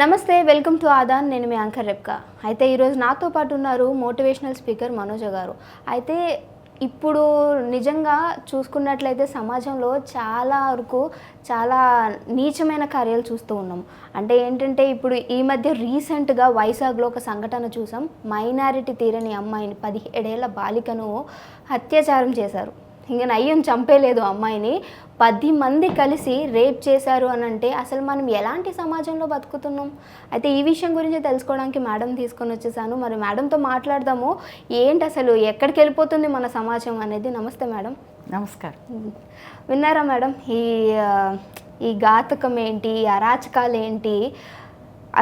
నమస్తే welcome to Aadan. నేను మీ anchor రెప్కా. అయితే ఈరోజు నాతో పాటు ఉన్నారు మోటివేషనల్ స్పీకర్ మనోజ గారు. అయితే ఇప్పుడు నిజంగా చూసుకున్నట్లయితే సమాజంలో చాలా వరకు చాలా నీచమైన కార్యాలు చూస్తూ ఉన్నాం. అంటే ఏంటంటే ఇప్పుడు ఈ మధ్య రీసెంట్గా వైజాగ్లో ఒక సంఘటన చూసాం. మైనారిటీ తీరని అమ్మాయిని పదిహేడేళ్ళ బాలికను అత్యాచారం చేశారు. ఇంకా నయ్యం చంపేలేదు అమ్మాయిని. పది మంది కలిసి రేప్ చేశారు అని అంటే అసలు మనం ఎలాంటి సమాజంలో బతుకుతున్నాం? అయితే ఈ విషయం గురించి తెలుసుకోవడానికి మేడం తీసుకొని వచ్చేసాను. మరి మేడంతో మాట్లాడదాము. ఏంటి అసలు ఎక్కడికి వెళ్ళిపోతుంది మన సమాజం అనేది? నమస్తే మేడం. నమస్కారం. విన్నారా మేడం? ఈ ఈ ఘాతకం ఏంటి? ఈ అరాచకాలు ఏంటి?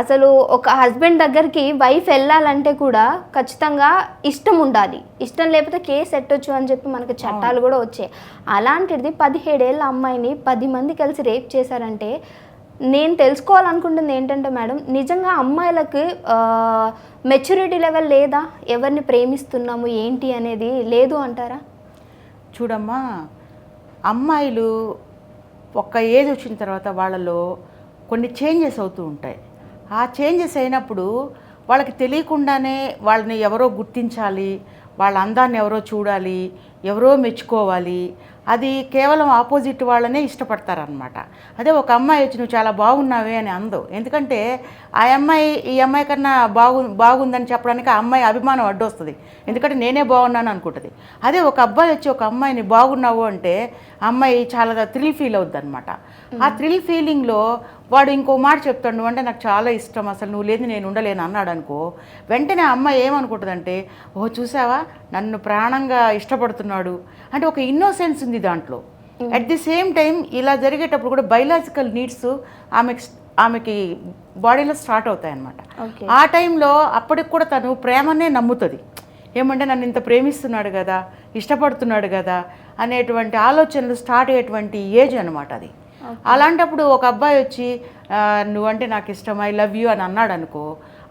అసలు ఒక హస్బెండ్ దగ్గరికి వైఫ్ వెళ్ళాలంటే కూడా ఖచ్చితంగా ఇష్టం ఉండాలి. ఇష్టం లేకపోతే కేసు ఎట్టొచ్చు అని చెప్పి మనకి చట్టాలు కూడా వచ్చాయి. అలాంటిది పదిహేడేళ్ళ అమ్మాయిని పది మంది కలిసి రేప్ చేశారంటే నేను తెలుసుకోవాలనుకుంటుంది ఏంటంటే మేడం నిజంగా అమ్మాయిలకు మెచ్యూరిటీ లెవెల్ లేదా? ఎవరిని ప్రేమిస్తున్నాము? ఏంటి అనేది లేదు అంటారా? చూడమ్మా అమ్మాయిలు ఒక ఏజ్ వచ్చిన తర్వాత వాళ్ళలో కొన్ని చేంజెస్ అవుతూ ఉంటాయి. ఆ చేంజెస్ అయినప్పుడు వాళ్ళకి తెలియకుండానే వాళ్ళని ఎవరో గుర్తించాలి వాళ్ళ అందాన్ని ఎవరో చూడాలి ఎవరో మెచ్చుకోవాలి. అది కేవలం ఆపోజిట్ వాళ్ళనే ఇష్టపడతారనమాట అదే ఒక అమ్మాయి వచ్చి నువ్వు చాలా బాగున్నావే అని అందవు ఎందుకంటే ఆ అమ్మాయి ఈ అమ్మాయి కన్నా బాగు బాగుందని చెప్పడానికి ఆ అమ్మాయి అభిమానం అడ్డొస్తుంది. ఎందుకంటే నేనే బాగున్నాను అనుకుంటుంది. అదే ఒక అబ్బాయి వచ్చి ఒక అమ్మాయిని బాగున్నావు అంటే ఆ అమ్మాయి చాలా థ్రిల్ ఫీల్ అవుద్ది అనమాట ఆ థ్రిల్ ఫీలింగ్లో వాడు ఇంకో మాట చెప్తాడు నువ్వు అంటే నాకు చాలా ఇష్టం అసలు నువ్వు లేదు నేను ఉండలేను అన్నాడు అనుకో వెంటనే ఆ అమ్మాయి ఏమనుకుంటుందంటే ఓ చూసావా? నన్ను ప్రాణంగా ఇష్టపడుతున్నాడు. అంటే ఒక ఇన్నోసెన్స్ ఉంది దాంట్లో. అట్ ది సేమ్ టైం ఇలా జరిగేటప్పుడు కూడా బయలాజికల్ నీడ్స్ ఆమెకి ఆమెకి బాడీలో స్టార్ట్ అవుతాయి అన్నమాట ఓకే. ఆ టైంలో అప్పటికి కూడా తను ప్రేమనే నమ్ముతుంది. ఏమంటే నన్ను ఇంత ప్రేమిస్తున్నాడు కదా ఇష్టపడుతున్నాడు కదా అనేటువంటి ఆలోచనలు స్టార్ట్ అయ్యేటువంటి ఏజ్ అనమాట అది. అలాంటప్పుడు ఒక అబ్బాయి వచ్చి నువ్వంటే నాకు ఇష్టం ఐ లవ్ యూ అని అన్నాడు అనుకో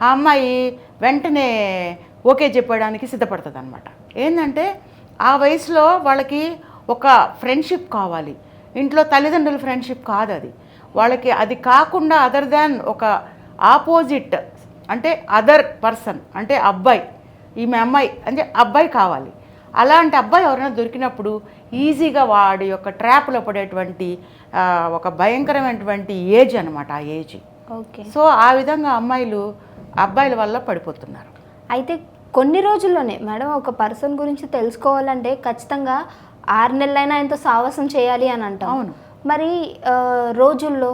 ఆ అమ్మాయి వెంటనే ఓకే చెప్పడానికి సిద్ధపడుతుంది అనమాట ఏంటంటే ఆ వయసులో వాళ్ళకి ఒక ఫ్రెండ్షిప్ కావాలి. ఇంట్లో తల్లిదండ్రుల ఫ్రెండ్షిప్ కాదు అది. వాళ్ళకి అది కాకుండా అదర్ దాన్ ఒక ఆపోజిట్ అంటే అదర్ పర్సన్ అంటే అబ్బాయి ఈమె అమ్మాయి అంటే అబ్బాయి కావాలి. అలాంటి అబ్బాయి ఎవరైనా దొరికినప్పుడు ఈజీగా వాడి యొక్క ట్రాప్లో పడేటువంటి ఒక భయంకరమైనటువంటి ఏజ్ అనమాట ఆ ఏజ్. ఓకే. సో ఆ విధంగా అమ్మాయిలు అబ్బాయిల వల్ల పడిపోతున్నారు. అయితే కొన్ని రోజుల్లోనే మేడం ఒక పర్సన్ గురించి తెలుసుకోవాలంటే ఖచ్చితంగా ఆరు నెలలైనా ఎంతో సాహసం చేయాలి అని అంటాం. అవును. మరి రోజుల్లో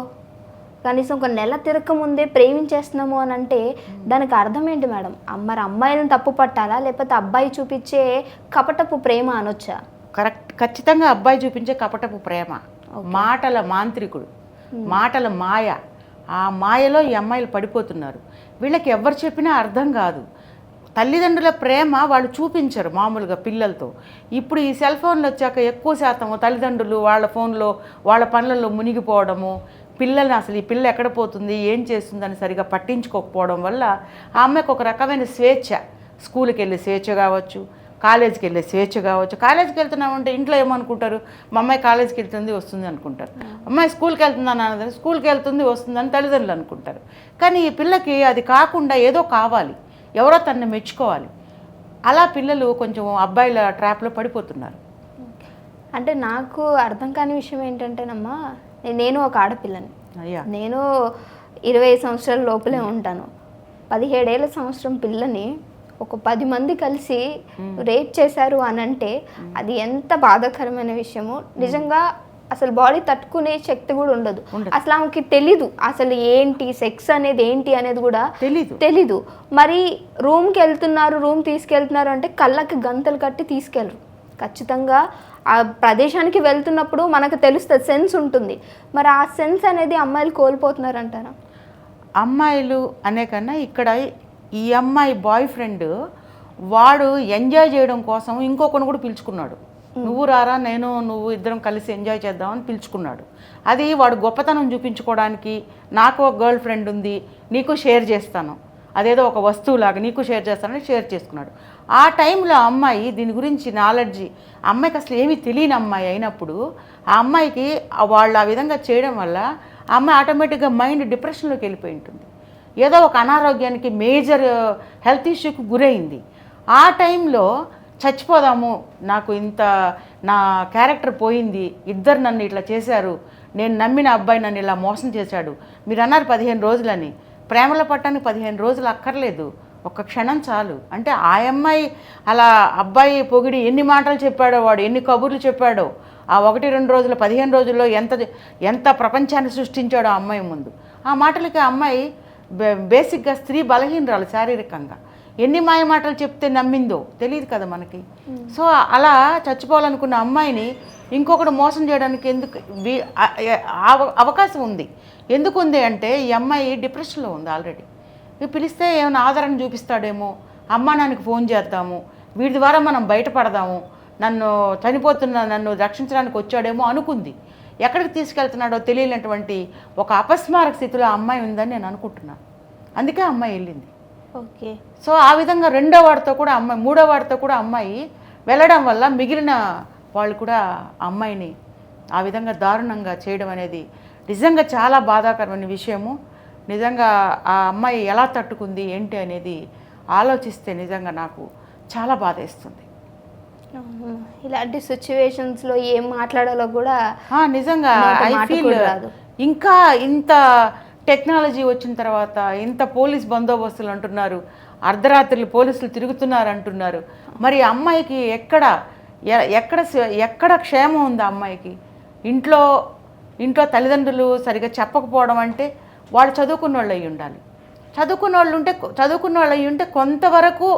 కనీసం ఒక నెల తిరక ముందే ప్రేమించేస్తున్నాము అని అంటే దానికి అర్థం ఏంటి మేడం? మరి అమ్మాయిలను తప్పు పట్టాలా? లేకపోతే అబ్బాయి చూపించే కపటపు ప్రేమ అనొచ్చా? కరెక్ట్. ఖచ్చితంగా అబ్బాయి చూపించే కపటపు ప్రేమ. మాటల మాంత్రికుడు. మాటల మాయ. ఆ మాయలో ఈ అమ్మాయిలు పడిపోతున్నారు. వీళ్ళకి ఎవరు చెప్పినా అర్థం కాదు. తల్లిదండ్రుల ప్రేమ వాళ్ళు చూపించరు మామూలుగా పిల్లలతో. ఇప్పుడు ఈ సెల్ ఫోన్లు వచ్చాక ఎక్కువ శాతం తల్లిదండ్రులు వాళ్ళ ఫోన్లో వాళ్ళ పనులలో మునిగిపోవడము పిల్లల్ని అసలు ఈ పిల్ల ఎక్కడ పోతుంది ఏం చేస్తుందని సరిగా పట్టించుకోకపోవడం వల్ల ఆ అమ్మాయికి ఒక రకమైన స్వేచ్ఛ. స్కూల్కి వెళ్ళే స్వేచ్ఛ కావచ్చు కాలేజీకి వెళ్ళే స్వేచ్ఛ కావచ్చు. కాలేజీకి వెళ్తున్నామంటే ఇంట్లో ఏమనుకుంటారు? మా అమ్మాయి కాలేజీకి వెళ్తుంది వస్తుంది అనుకుంటారు. అమ్మాయి స్కూల్కి వెళ్తుంది అని అన్నది స్కూల్కి వెళ్తుంది వస్తుందని తల్లిదండ్రులు అనుకుంటారు. కానీ ఈ పిల్లకి అది కాకుండా ఏదో కావాలి ఎవరో తనని మెచ్చుకోవాలి. అలా పిల్లలు కొంచెం అబ్బాయిల ట్రాప్లో పడిపోతున్నారు. అంటే నాకు అర్థం కాని విషయం ఏంటంటేనమ్మా నేను ఒక ఆడపిల్లని. నేను ఇరవై సంవత్సరాల లోపలే ఉంటాను. పదిహేడేళ్ళ సంవత్సరం పిల్లని ఒక పది మంది కలిసి రేప్ చేశారు అని అంటే అది ఎంత బాధాకరమైన విషయము. నిజంగా అసలు బాడీ తట్టుకునే శక్తి కూడా ఉండదు. ఉండదు. అసలు ఆమెకి తెలీదు అసలు ఏంటి సెక్స్ అనేది ఏంటి అనేది కూడా తెలీదు. తెలీదు. మరి రూమ్కి వెళ్తున్నారు రూమ్ తీసుకెళ్తున్నారు అంటే కళ్ళకి గంతలు కట్టి తీసుకెళ్ళరు. ఖచ్చితంగా ఆ ప్రదేశానికి వెళ్తున్నప్పుడు మనకు తెలుస్తుంది సెన్స్ ఉంటుంది. మరి ఆ సెన్స్ అనేది అమ్మాయిలు కోల్పోతున్నారు అంటారా అమ్మాయిలు అనే కన్నా ఇక్కడ ఈ అమ్మాయి బాయ్ ఫ్రెండ్ వాడు ఎంజాయ్ చేయడం కోసం ఇంకొకరిని కూడా పిలుచుకున్నాడు. నువ్వు రారా నేను నువ్వు ఇద్దరం కలిసి ఎంజాయ్ చేద్దామని పిలుచుకున్నాడు. అది వాడు గొప్పతనం చూపించుకోవడానికి నాకు ఒక గర్ల్ ఫ్రెండ్ ఉంది నీకు షేర్ చేస్తాను. అదేదో ఒక వస్తువులాగా నీకు షేర్ చేస్తానని షేర్ చేసుకున్నాడు. ఆ టైంలో అమ్మాయి దీని గురించి నాలెడ్జి అమ్మాయికి అసలు ఏమీ తెలియని అమ్మాయి అయినప్పుడు ఆ అమ్మాయికి వాళ్ళు ఆ విధంగా చేయడం వల్ల ఆ అమ్మాయి ఆటోమేటిక్గా మైండ్ డిప్రెషన్లోకి వెళ్ళిపోయి ఉంటుంది. ఏదో ఒక అనారోగ్యానికి మేజర్ హెల్త్ ఇష్యూకి గురైంది. ఆ టైంలో చచ్చిపోదాము నాకు ఇంత నా క్యారెక్టర్ పోయింది ఇద్దరు నన్ను ఇట్లా చేశారు నేను నమ్మిన అబ్బాయి నన్ను ఇలా మోసం చేశాడు మీరు అన్నారు పదిహేను రోజులని ప్రేమలో పట్టడానికి పదిహేను రోజులు అక్కర్లేదు. ఒక్క క్షణం చాలు. అంటే ఆ అమ్మాయి అలా అబ్బాయి పొగిడి ఎన్ని మాటలు చెప్పాడో వాడు ఎన్ని కబుర్లు చెప్పాడో ఆ ఒకటి రెండు రోజులు పదిహేను రోజుల్లో ఎంత ఎంత ప్రపంచాన్ని సృష్టించాడో ఆ అమ్మాయి ముందు. ఆ మాటలకి ఆ అమ్మాయి బేసిక్గా స్త్రీ బలహీనరాలు శారీరకంగా. ఎన్ని మాయ మాటలు చెప్తే నమ్మిందో తెలియదు కదా మనకి. సో అలా చచ్చిపోవాలనుకున్న అమ్మాయిని ఇంకొకటి మోసం చేయడానికి ఎందుకు అవకాశం ఉంది. ఎందుకు ఉంది అంటే ఈ అమ్మాయి డిప్రెషన్లో ఉంది ఆల్రెడీ. పిలిస్తే ఏమైనా ఆదరణ చూపిస్తాడేమో అమ్మానానికి ఫోన్ చేద్దాము వీడి ద్వారా మనం బయటపడదాము నన్ను చనిపోతున్న నన్ను రక్షించడానికి వచ్చాడేమో అనుకుంది. ఎక్కడికి తీసుకెళ్తున్నాడో తెలియనటువంటి ఒక అపస్మారక స్థితిలో ఆ అమ్మాయి ఉందని నేను అనుకుంటున్నాను. అందుకే అమ్మాయి వెళ్ళింది. ఓకే సో ఆ విధంగా రెండో వాడితో కూడా అమ్మాయి మూడో వాడితో కూడా అమ్మాయి వెళ్ళడం వల్ల మిగిలిన వాళ్ళు కూడా అమ్మాయిని ఆ విధంగా దారుణంగా చేయడం అనేది నిజంగా చాలా బాధాకరమైన విషయము నిజంగా ఆ అమ్మాయి ఎలా తట్టుకుంది ఏంటి అనేది ఆలోచిస్తే నిజంగా నాకు చాలా బాధేస్తుంది అవును. ఇలాంటి సిచ్యువేషన్స్లో ఏం మాట్లాడాలో కూడా నిజంగా ఐ ఫీల్. ఇంకా ఇంత టెక్నాలజీ వచ్చిన తర్వాత ఇంత పోలీస్ బందోబస్తులు అంటున్నారు అర్ధరాత్రులు పోలీసులు తిరుగుతున్నారు అంటున్నారు. మరి అమ్మాయికి ఎక్కడ ఎక్కడ ఎక్కడ క్షేమం ఉంది అమ్మాయికి? ఇంట్లో ఇంట్లో తల్లిదండ్రులు సరిగా చెప్పకపోవడం అంటే వాళ్ళు చదువుకున్న వాళ్ళు అయి ఉండాలి. చదువుకున్న వాళ్ళు ఉంటే చదువుకున్న వాళ్ళు అయి ఉంటే కొంతవరకు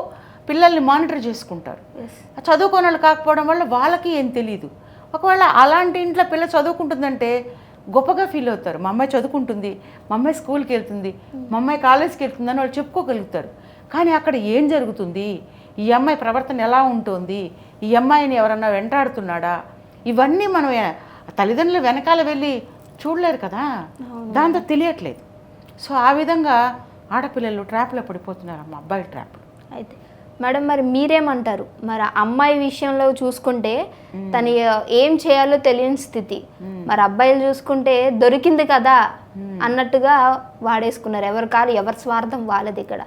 పిల్లల్ని మానిటర్ చేసుకుంటారు. ఎస్ ఆ చదువుకోని వాళ్ళు కాకపోవడం వల్ల వాళ్ళకి ఏం తెలియదు ఒకవేళ అలాంటి ఇంట్లో పిల్ల చదువుకుంటుందంటే గొప్పగా ఫీల్ అవుతారు. మా అమ్మాయి చదువుకుంటుంది మా అమ్మాయి స్కూల్కి వెళ్తుంది మా అమ్మాయి కాలేజ్కి వెళ్తుంది అని వాళ్ళు చెప్పుకోగలుగుతారు. కానీ అక్కడ ఏం జరుగుతుంది? ఈ అమ్మాయి ప్రవర్తన ఎలా ఉంటుంది? ఈ అమ్మాయిని ఎవరన్నా వెంటాడుతున్నాడా? ఇవన్నీ మనం తల్లిదండ్రులు వెనకాల వెళ్ళి చూడలేరు కదా? దాంతో తెలియట్లేదు. సో ఆ విధంగా ఆడపిల్లలు ట్రాప్లో పడిపోతున్నారు. అమ్మ అబ్బాయి ట్రాప్ అయితే మేడం మరి మీరేమంటారు? మరి అమ్మాయి విషయంలో చూసుకుంటే తను ఏం చేయాలో తెలియని స్థితి. మరి అబ్బాయిలు చూసుకుంటే దొరికింది కదా అన్నట్టుగా వాడేసుకున్నారు. ఎవరి కాలు ఎవరి స్వార్థం వాళ్ళది ఇక్కడ.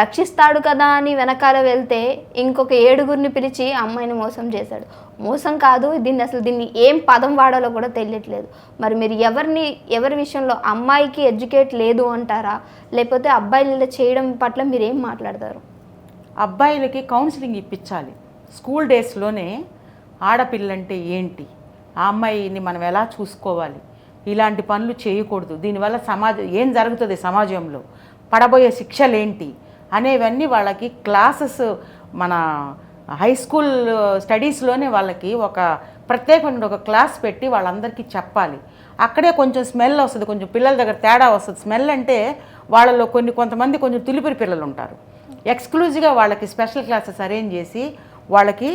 రక్షిస్తాడు కదా అని వెనకాల వెళ్తే ఇంకొక ఏడుగురిని పిలిచి అమ్మాయిని మోసం చేశాడు. మోసం కాదు దీన్ని అసలు దీన్ని ఏం పదం వాడాలో కూడా తెలియట్లేదు. మరి మీరు ఎవరిని ఎవరి విషయంలో అమ్మాయికి ఎడ్యుకేట్ లేదు అంటారా? లేకపోతే అబ్బాయిలు ఇలా చేయడం పట్ల మీరు ఏం మాట్లాడతారు? అబ్బాయిలకి కౌన్సిలింగ్ ఇప్పించాలి. స్కూల్ డేస్లోనే ఆడపిల్లంటే ఏంటి? ఆ అమ్మాయిని మనం ఎలా చూసుకోవాలి? ఇలాంటి పనులు చేయకూడదు. దీనివల్ల సమాజం ఏం జరుగుతుంది సమాజంలో? పడబోయే శిక్షలు ఏంటి అనేవన్నీ వాళ్ళకి క్లాసెస్ మన హై స్కూల్ స్టడీస్లోనే వాళ్ళకి ఒక ప్రత్యేకమైన ఒక క్లాస్ పెట్టి వాళ్ళందరికీ చెప్పాలి. అక్కడే కొంచెం స్మెల్ వస్తుంది. కొంచెం పిల్లల దగ్గర తేడా వస్తుంది. స్మెల్ అంటే వాళ్ళలో కొన్ని కొంతమంది కొంచెం తులిపిరి పిల్లలు ఉంటారు ఎక్స్క్లూజివ్గా వాళ్ళకి స్పెషల్ క్లాసెస్ అరేంజ్ చేసి వాళ్ళకి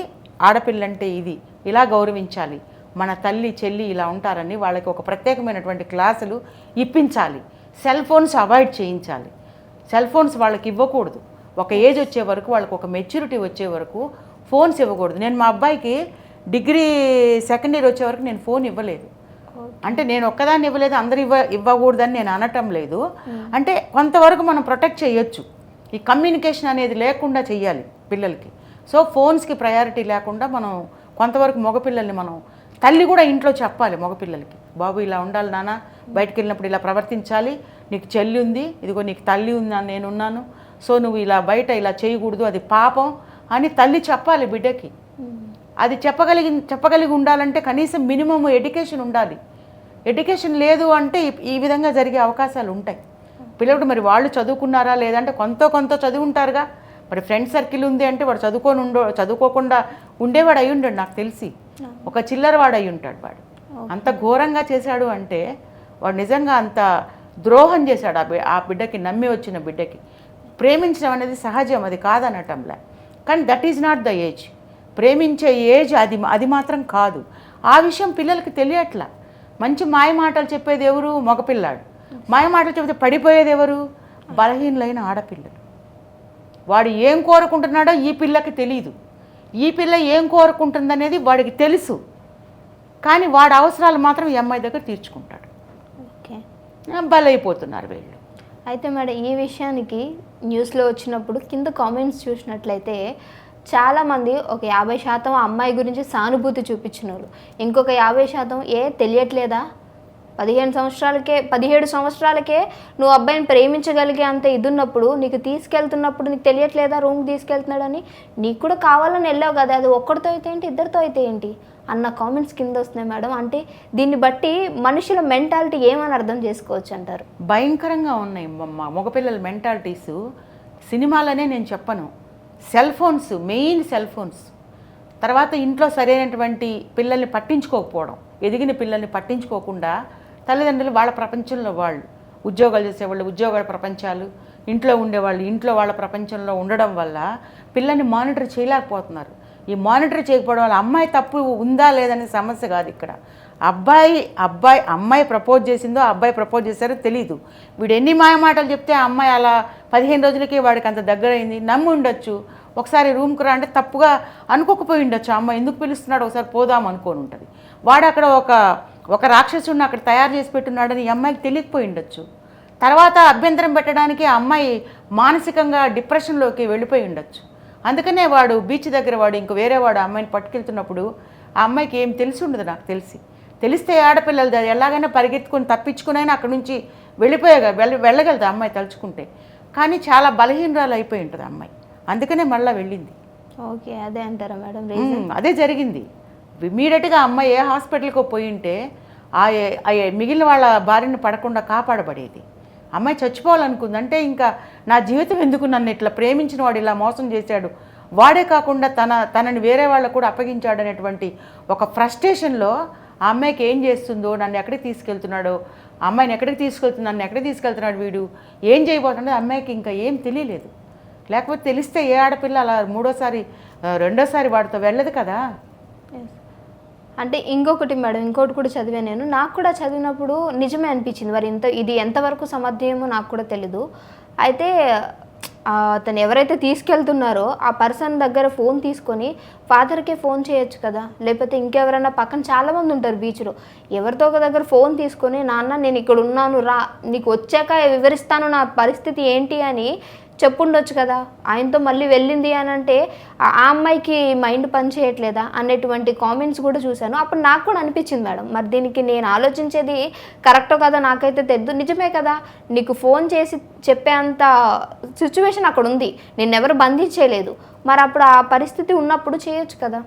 ఆడపిల్లంటే ఇది. ఇలా గౌరవించాలి. మన తల్లి చెల్లి ఇలా ఉంటారని వాళ్ళకి ఒక ప్రత్యేకమైనటువంటి క్లాసులు ఇప్పించాలి. సెల్ ఫోన్స్ అవాయిడ్ చేయించాలి. సెల్ ఫోన్స్ వాళ్ళకి ఇవ్వకూడదు. ఒక ఏజ్ వచ్చే వరకు వాళ్ళకి ఒక మెచ్యూరిటీ వచ్చే వరకు ఫోన్స్ ఇవ్వకూడదు. నేను మా అబ్బాయికి డిగ్రీ సెకండ్ ఇయర్ వచ్చే వరకు నేను ఫోన్ ఇవ్వలేదు. అంటే నేను ఒక్కదాన్ని ఇవ్వలేదు అందరు ఇవ్వ ఇవ్వకూడదని నేను అనటం లేదు. అంటే కొంతవరకు మనం ప్రొటెక్ట్ చేయొచ్చు. ఈ కమ్యూనికేషన్ అనేది లేకుండా చేయాలి పిల్లలకి. సో ఫోన్స్కి ప్రయారిటీ లేకుండా మనం కొంతవరకు మగపిల్లల్ని మనం తల్లి కూడా ఇంట్లో చెప్పాలి మగపిల్లలకి. బాబు ఇలా ఉండాలి నాన్న బయటకు వెళ్ళినప్పుడు ఇలా ప్రవర్తించాలి నీకు చెల్లి ఉంది ఇదిగో నీకు తల్లి ఉంది అని నేనున్నాను సో నువ్వు ఇలా బయట ఇలా చేయకూడదు అది పాపం అని తల్లి చెప్పాలి బిడ్డకి. అది చెప్పగలిగి చెప్పగలిగి ఉండాలంటే కనీసం మినిమం ఎడ్యుకేషన్ ఉండాలి. ఎడ్యుకేషన్ లేదు అంటే ఈ విధంగా జరిగే అవకాశాలు ఉంటాయి. పిల్లలు మరి వాళ్ళు చదువుకున్నారా లేదంటే కొంత కొంత చదివి ఉంటారుగా మరి ఫ్రెండ్ సర్కిల్ ఉంది అంటే వాడు చదువుకొని ఉండో చదువుకోకుండా ఉండేవాడు అయి ఉంటాడు నాకు తెలిసి. ఒక చిల్లర వాడు అయి ఉంటాడు వాడు. అంత ఘోరంగా చేశాడు అంటే వాడు నిజంగా అంత ద్రోహం చేశాడు ఆ బిడ్డకి నమ్మి వచ్చిన బిడ్డకి. ప్రేమించడం అనేది సహజం అది కాదనటంలే. కానీ that is not the age. ప్రేమించే ఏజ్ అది అది మాత్రం కాదు. ఆ విషయం పిల్లలకి తెలియట్లా. మంచి మాయ మాటలు చెప్పేది ఎవరు? మగపిల్లాడు. మాయ మాటలు చెబితే పడిపోయేది ఎవరు? బలహీనులైన ఆడపిల్లలు. వాడు ఏం కోరుకుంటున్నాడో ఈ పిల్లకి తెలియదు ఈ పిల్ల ఏం కోరుకుంటుందనేది వాడికి తెలుసు. కానీ వాడి అవసరాలు మాత్రం ఈ అమ్మాయి దగ్గర తీర్చుకుంటాడు. ఓకే. బలైపోతున్నారు వీళ్ళు. అయితే మేడం ఈ విషయానికి న్యూస్లో వచ్చినప్పుడు కింద కామెంట్స్ చూసినట్లయితే చాలామంది ఒక యాభై శాతం అమ్మాయి గురించి సానుభూతి చూపించిన వాళ్ళు ఇంకొక యాభై శాతం ఏ తెలియట్లేదా? పదిహేను సంవత్సరాలకే పదిహేడు సంవత్సరాలకే నువ్వు అబ్బాయిని ప్రేమించగలిగే అంత ఇది ఉన్నప్పుడు నీకు తీసుకెళ్తున్నప్పుడు నీకు తెలియట్లేదా రూమ్కి తీసుకెళ్తున్నాడని? నీకు కూడా కావాలని వెళ్ళావు కదా అది ఒక్కడితో అయితే ఏంటి ఇద్దరితో అయితే ఏంటి? అన్న కామెంట్స్ కింద వస్తున్నాయి మేడం. అంటే దీన్ని బట్టి మనుషుల మెంటాలిటీ ఏమని అర్థం చేసుకోవచ్చు అంటారు? భయంకరంగా ఉన్నాయి మగపిల్లల మెంటాలిటీస్ సినిమాలనే నేను చెప్పను. Cell phones main cell phones. తర్వాత ఇంట్లో సరైనటువంటి పిల్లల్ని పట్టించుకోకపోవడం ఎదిగిన పిల్లల్ని పట్టించుకోకుండా తల్లిదండ్రులు వాళ్ళ ప్రపంచంలో వాళ్ళు ఉద్యోగాలు చేసేవాళ్ళు ఉద్యోగాల ప్రపంచాలు ఇంట్లో ఉండేవాళ్ళు ఇంట్లో వాళ్ళ ప్రపంచంలో ఉండడం వల్ల పిల్లల్ని మానిటర్ చేయలేకపోతున్నారు. ఈ మానిటర్ చేయకపోవడం వల్ల అమ్మాయి తప్పు ఉందా లేదనే సమస్య కాదు ఇక్కడ. అబ్బాయి అబ్బాయి అమ్మాయి ప్రపోజ్ చేసిందో అబ్బాయి ప్రపోజ్ చేశారో తెలీదు. వీడు ఎన్ని మాయమాటలు చెప్తే ఆ అమ్మాయి అలా పదిహేను రోజులకి వాడికి అంత దగ్గరైంది నమ్మి ఉండొచ్చు. ఒకసారి రూమ్కి రా అంటే తప్పుగా అనుకోకపోయి ఉండొచ్చు. అమ్మాయి ఎందుకు పిలుస్తున్నాడు? ఒకసారి పోదాం అనుకోని ఉంటుంది. వాడు అక్కడ ఒక ఒక రాక్షసుడిని అక్కడ తయారు చేసి పెట్టున్నాడని ఈ అమ్మాయికి తెలియకపోయి ఉండొచ్చు. తర్వాత అభ్యంతరం పెట్టడానికి ఆ అమ్మాయి మానసికంగా డిప్రెషన్లోకి వెళ్ళిపోయి ఉండొచ్చు. అందుకనే వాడు బీచ్ దగ్గర వాడు ఇంక వేరే వాడు అమ్మాయిని పట్టుకెళ్తున్నప్పుడు ఆ అమ్మాయికి ఏం తెలిసి ఉండదు నాకు తెలిసి. తెలిస్తే ఆడపిల్లలు ఎలాగైనా పరిగెత్తుకొని తప్పించుకునైనా అక్కడి నుంచి వెళ్ళిపోయే వెళ్ళ వెళ్ళగలదు అమ్మాయి తలుచుకుంటే. కానీ చాలా బలహీనరాలు అయిపోయి ఉంటుంది అమ్మాయి. అందుకనే మళ్ళీ వెళ్ళింది. ఓకే అదే అంటారా మేడం అదే జరిగింది. ఇమీడియట్గా అమ్మాయి ఏ హాస్పిటల్కో పోయి ఉంటే ఆ మిగిలిన వాళ్ళ భార్యను పడకుండా కాపాడబడేది. అమ్మాయి చచ్చిపోవాలనుకుంది అంటే ఇంకా నా జీవితం ఎందుకు నన్ను ఇట్లా ప్రేమించిన వాడు ఇలా మోసం చేశాడు? వాడే కాకుండా తన తనని వేరే వాళ్ళకు కూడా అప్పగించాడు అనేటువంటి ఒక ఫ్రస్ట్రేషన్లో ఆ అమ్మాయికి ఏం చేస్తుందో నన్ను ఎక్కడికి తీసుకెళ్తున్నాడో అమ్మాయిని ఎక్కడికి తీసుకెళ్తున్నాడు నన్ను ఎక్కడికి తీసుకెళ్తున్నాడు వీడు? ఏం చేయబోతున్నాడో అమ్మాయికి ఇంకా ఏం తెలియలేదు. లేకపోతే తెలిస్తే ఏ ఆడపిల్ల అలా మూడోసారి రెండోసారి వాడితో వెళ్ళదు కదా? అంటే ఇంకొకటి మేడం ఇంకోటి కూడా చదివాను నేను. నాకు కూడా చదివినప్పుడు నిజమే అనిపించింది. వారు ఇంత ఇది ఎంతవరకు సమర్థ్యమో నాకు కూడా తెలీదు. అయితే అతను ఎవరైతే తీసుకెళ్తున్నారో ఆ పర్సన్ దగ్గర ఫోన్ తీసుకొని ఫాదర్కే ఫోన్ చేయొచ్చు కదా? లేకపోతే ఇంకెవరైనా పక్కన చాలామంది ఉంటారు బీచ్లో. ఎవరితో ఒక దగ్గర ఫోన్ తీసుకొని నాన్న నేను ఇక్కడ ఉన్నాను రా. నీకు వచ్చాక వివరిస్తాను నా పరిస్థితి ఏంటి అని చెప్పుండొచ్చు కదా. ఆయనతో మళ్ళీ వెళ్ళింది అని అంటే ఆ అమ్మాయికి మైండ్ పని చేయట్లేదా అనేటువంటి కామెంట్స్ కూడా చూశాను. అప్పుడు నాకు కూడా అనిపించింది మేడం. మరి దీనికి నేను ఆలోచించేది కరెక్టో కదా నాకైతే తెద్దు. నిజమే కదా నీకు ఫోన్ చేసి చెప్పేంత సిచ్యువేషన్ అక్కడ ఉంది. నేను ఎవరు బంధించేయలేదు మరి అప్పుడు ఆ పరిస్థితి ఉన్నప్పుడు చేయొచ్చు కదా.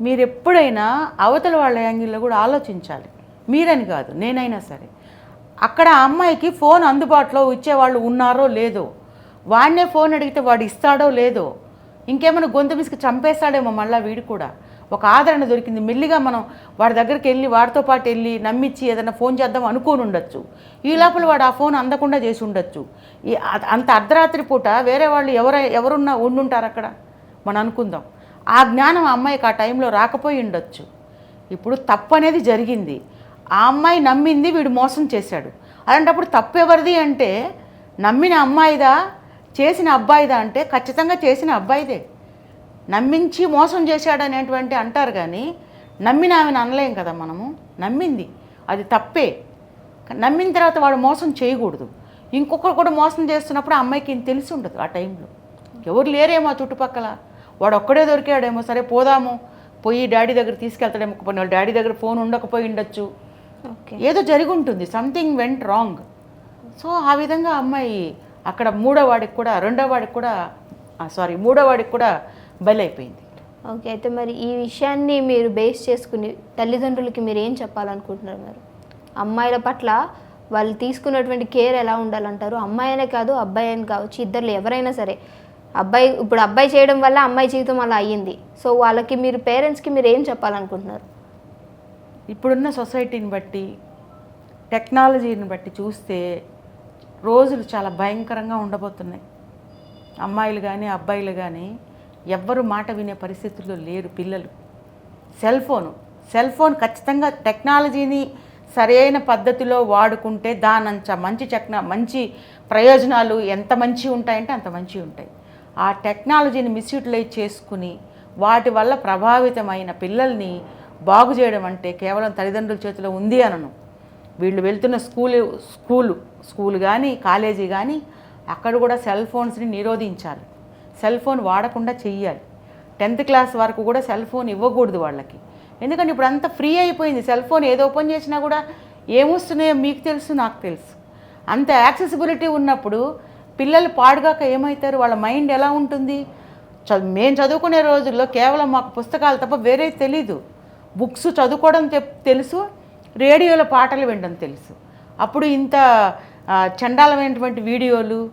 మీరు ఎప్పుడైనా అవతల వాళ్ళ యాంగిల్లో కూడా ఆలోచించాలి. మీరని కాదు నేనైనా సరే. అక్కడ ఆ అమ్మాయికి ఫోన్ అందుబాటులో ఇచ్చేవాళ్ళు ఉన్నారో లేదో వాడినే ఫోన్ అడిగితే వాడు ఇస్తాడో లేదో? ఇంకేమైనా గొంతు మిసికి చంపేస్తాడేమో మళ్ళీ వీడు కూడా. ఒక ఆదరణ దొరికింది. మెల్లిగా మనం వాడి దగ్గరికి వెళ్ళి వాడితో పాటు వెళ్ళి నమ్మించి ఏదైనా ఫోన్ చేద్దాం అనుకోని ఉండొచ్చు. ఈ లోపల వాడు ఆ ఫోన్ అందకుండా చేసి ఉండొచ్చు. ఈ అంత అర్ధరాత్రి పూట వేరే వాళ్ళు ఎవర ఎవరున్నా ఉండుంటారు అక్కడ? మనం అనుకుందాం. ఆ జ్ఞానం ఆ అమ్మాయికి ఆ టైంలో రాకపోయి ఉండొచ్చు. ఇప్పుడు తప్పు అనేది జరిగింది. ఆ అమ్మాయి నమ్మింది వీడు మోసం చేశాడు. అలాంటప్పుడు తప్పు ఎవరిది అంటే నమ్మిన అమ్మాయిదా చేసిన అబ్బాయిదా అంటే ఖచ్చితంగా చేసిన అబ్బాయిదే. నమ్మించి మోసం చేశాడు అనేటువంటి అంటారు కానీ నమ్మిన ఆమెను అనలేం కదా మనము. నమ్మింది. అది తప్పే. నమ్మిన తర్వాత వాడు మోసం చేయకూడదు. ఇంకొకరు కూడా మోసం చేస్తున్నప్పుడు ఆ అమ్మాయికి ఏం తెలిసి ఉండదు ఆ టైంలో. ఎవరు లేరేమో ఆ చుట్టుపక్కల. వాడు ఒక్కడే దొరికాడేమో సరే పోదాము. పోయి డాడీ దగ్గర తీసుకెళ్తాడేమో కొన్ని వాళ్ళ డాడీ దగ్గర ఫోన్ ఉండకపోయి ఉండొచ్చు. ఓకే. ఏదో జరిగి ఉంటుంది. Something went wrong. సో ఆ విధంగా అమ్మాయి అక్కడ మూడో వాడికి కూడా రెండో వాడికి కూడా సారీ మూడో వాడికి కూడా బలైపోయింది. ఓకే అయితే మరి ఈ విషయాన్ని మీరు బేస్ చేసుకుని తల్లిదండ్రులకి మీరు ఏం చెప్పాలనుకుంటున్నారు మరి? అమ్మాయిల పట్ల వాళ్ళు తీసుకున్నటువంటి కేర్ ఎలా ఉండాలంటారు? అమ్మాయి అనే కాదు అబ్బాయి అని కావచ్చు ఇద్దరు ఎవరైనా సరే. అబ్బాయి ఇప్పుడు అబ్బాయి చేయడం వల్ల అమ్మాయి జీవితం అలా అయ్యింది. సో వాళ్ళకి మీరు పేరెంట్స్కి మీరు ఏం చెప్పాలనుకుంటున్నారు? ఇప్పుడున్న సొసైటీని బట్టి టెక్నాలజీని బట్టి చూస్తే రోజులు చాలా భయంకరంగా ఉండబోతున్నాయి. అమ్మాయిలు కానీ అబ్బాయిలు కానీ ఎవ్వరు మాట వినే పరిస్థితుల్లో లేరు పిల్లలు. సెల్ ఫోను సెల్ ఫోన్ ఖచ్చితంగా టెక్నాలజీని సరైన పద్ధతిలో వాడుకుంటే దానంత మంచి టెక్నా మంచి ప్రయోజనాలు ఎంత మంచి ఉంటాయంటే అంత మంచి ఉంటాయి. ఆ టెక్నాలజీని మిస్యూటిలైజ్ చేసుకుని వాటి వల్ల ప్రభావితమైన పిల్లల్ని బాగు చేయడం అంటే కేవలం తల్లిదండ్రుల చేతిలో ఉంది అనను. వీళ్ళు వెళ్తున్న స్కూల్ స్కూలు స్కూల్ కానీ కాలేజీ కానీ అక్కడ కూడా సెల్ ఫోన్స్ని నిరోధించాలి. సెల్ ఫోన్ వాడకుండా చెయ్యాలి. టెన్త్ క్లాస్ వరకు కూడా సెల్ ఫోన్ ఇవ్వకూడదు వాళ్ళకి. ఎందుకంటే ఇప్పుడు అంతా ఫ్రీ అయిపోయింది. సెల్ ఫోన్ ఏదో ఓపెన్ చేసినా కూడా ఏమొస్తున్నాయో మీకు తెలుసు నాకు తెలుసు. అంత యాక్సెసిబిలిటీ ఉన్నప్పుడు పిల్లలు పాడుగాక ఏమవుతారు వాళ్ళ మైండ్ ఎలా ఉంటుంది? చదువు మేము చదువుకునే రోజుల్లో కేవలం మాకు పుస్తకాలు తప్ప వేరే తెలీదు. బుక్స్ చదువుకోవడం తె- తెలుసు. రేడియోలో పాటలు వినడం తెలుసు. అప్పుడు ఇంత చండాలమైనటువంటి వీడియోలు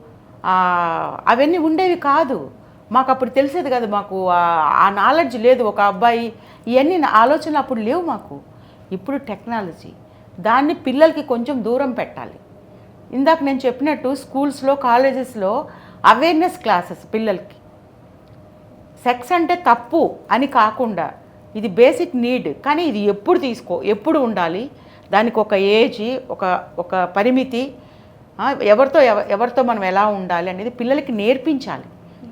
అవన్నీ ఉండేవి కాదు. మాకు అప్పుడు తెలిసేది కాదు మాకు ఆ- నాలెడ్జ్ లేదు. ఒక అబ్బాయి ఇవన్నీ నా ఆలోచనలు అప్పుడు లేవు మాకు. ఇప్పుడు టెక్నాలజీ దాన్ని పిల్లలకి కొంచెం దూరం పెట్టాలి. ఇందాక నేను చెప్పినట్టు స్కూల్స్లో కాలేజెస్లో అవేర్నెస్ క్లాసెస్ పిల్లలకి. సెక్స్ అంటే తప్పు అని కాకుండా ఇది బేసిక్ నీడ్ కానీ ఇది ఎప్పుడు తీసుకో ఎప్పుడు ఉండాలి? దానికి ఒక ఏజ్ ఒక ఒక పరిమితి ఎవరితో ఎవ- ఎవరితో మనం ఎలా ఉండాలి అనేది పిల్లలకి నేర్పించాలి.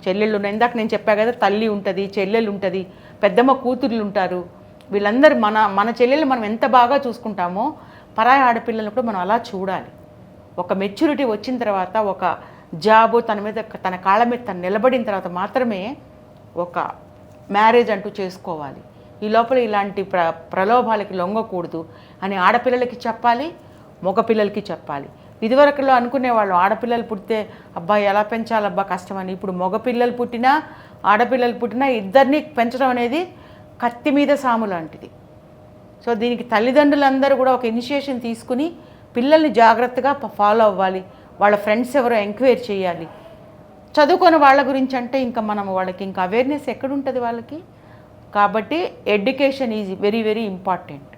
చెల్లెళ్ళు ఉన్నాయి ఇందాక నేను చెప్పా కదా తల్లి ఉంటుంది చెల్లెలు ఉంటుంది పెద్దమ్మ కూతుర్లు ఉంటారు. వీళ్ళందరూ మన మన చెల్లెలు మనం ఎంత బాగా చూసుకుంటామో పరాయి ఆడపిల్లలను కూడా మనం అలా చూడాలి. ఒక మెచ్యూరిటీ వచ్చిన తర్వాత ఒక జాబు తన మీద తన కాళ్ళ మీద తను నిలబడిన తర్వాత మాత్రమే ఒక మ్యారేజ్ అంటూ చేసుకోవాలి. ఈ లోపల ఇలాంటి ప్ర ప్రలోభాలకి లొంగకూడదు అని ఆడపిల్లలకి చెప్పాలి మగపిల్లలకి చెప్పాలి. ఇదివరకులో అనుకునేవాళ్ళు ఆడపిల్లలు పుడితే అబ్బాయి ఎలా పెంచాలబ్బా కష్టమని. ఇప్పుడు మగపిల్లలు పుట్టినా ఆడపిల్లలు పుట్టినా ఇద్దరిని పెంచడం అనేది కత్తి మీద సాము లాంటిది. సో దీనికి తల్లిదండ్రులందరూ కూడా ఒక ఇనిషియేషన్ తీసుకుని పిల్లల్ని జాగ్రత్తగా ఫాలో అవ్వాలి. వాళ్ళ ఫ్రెండ్స్ ఎవరో ఎంక్వైర్ చేయాలి. చదువుకున్న వాళ్ళ గురించి అంటే ఇంకా మనం వాళ్ళకి ఇంకా అవేర్నెస్ ఎక్కడుంటుంది వాళ్ళకి? కాబట్టి education is very very important.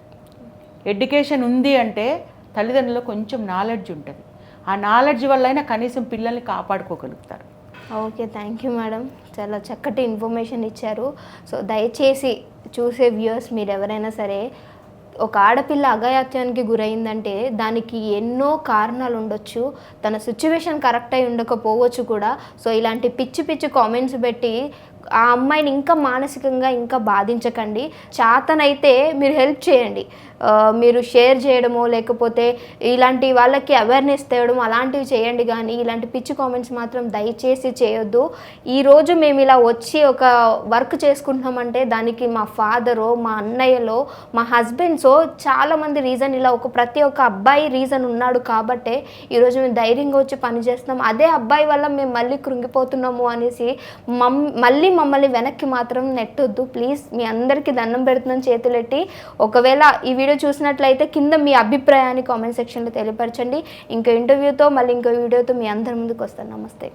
Education ఉంది అంటే తల్లిదండ్రులు కొంచెం నాలెడ్జ్ ఉంటుంది. ఆ నాలెడ్జ్ వల్లైనా కనీసం పిల్లల్ని కాపాడుకోగలుగుతారు. Okay thank you madam. చాలా చక్కటి ఇన్ఫర్మేషన్ ఇచ్చారు. సో దయచేసి చూసే వ్యూయర్స్ మీరు ఎవరైనా సరే ఒక ఆడపిల్ల అఘాయాత్యానికి గురైందంటే దానికి ఎన్నో కారణాలు ఉండొచ్చు. తన సిచ్యువేషన్ కరెక్ట్ అయి ఉండకపోవచ్చు కూడా. సో ఇలాంటి పిచ్చి పిచ్చి కామెంట్స్ పెట్టి ఆ అమ్మాయిని ఇంకా మానసికంగా ఇంకా బాధించకండి. చాతనైతే మీరు హెల్ప్ చేయండి. మీరు షేర్ చేయడము లేకపోతే ఇలాంటి వాళ్ళకి అవేర్నెస్ తేవడం అలాంటివి చేయండి కానీ ఇలాంటి పిచ్చి కామెంట్స్ మాత్రం దయచేసి చేయొద్దు. ఈరోజు మేము ఇలా వచ్చి ఒక వర్క్ చేసుకుంటున్నామంటే దానికి మా ఫాదరో మా అన్నయ్యలో మా హస్బెండ్సో చాలామంది రీజన్ ఇలా ఒక ప్రతి ఒక్క అబ్బాయి రీజన్ ఉన్నాడు కాబట్టే ఈరోజు మేము ధైర్యంగా వచ్చి పని చేస్తున్నాం. అదే అబ్బాయి వల్ల మేము మళ్ళీ కృంగిపోతున్నాము అనేసి మమ్ మళ్ళీ మమ్మల్ని వెనక్కి మాత్రం నెట్టొద్దు. ప్లీజ్ మీ అందరికీ దండం పెడుతున్నాం చేతులెట్టి. ఒకవేళ ఈ వీడియో చూసినట్లయితే కింద మీ అభిప్రాయాన్ని కామెంట్ సెక్షన్లో తెలియపరచండి. ఇంకో ఇంటర్వ్యూతో మళ్ళీ ఇంకో వీడియోతో మీ అందరి ముందుకు వస్తాను. నమస్తే.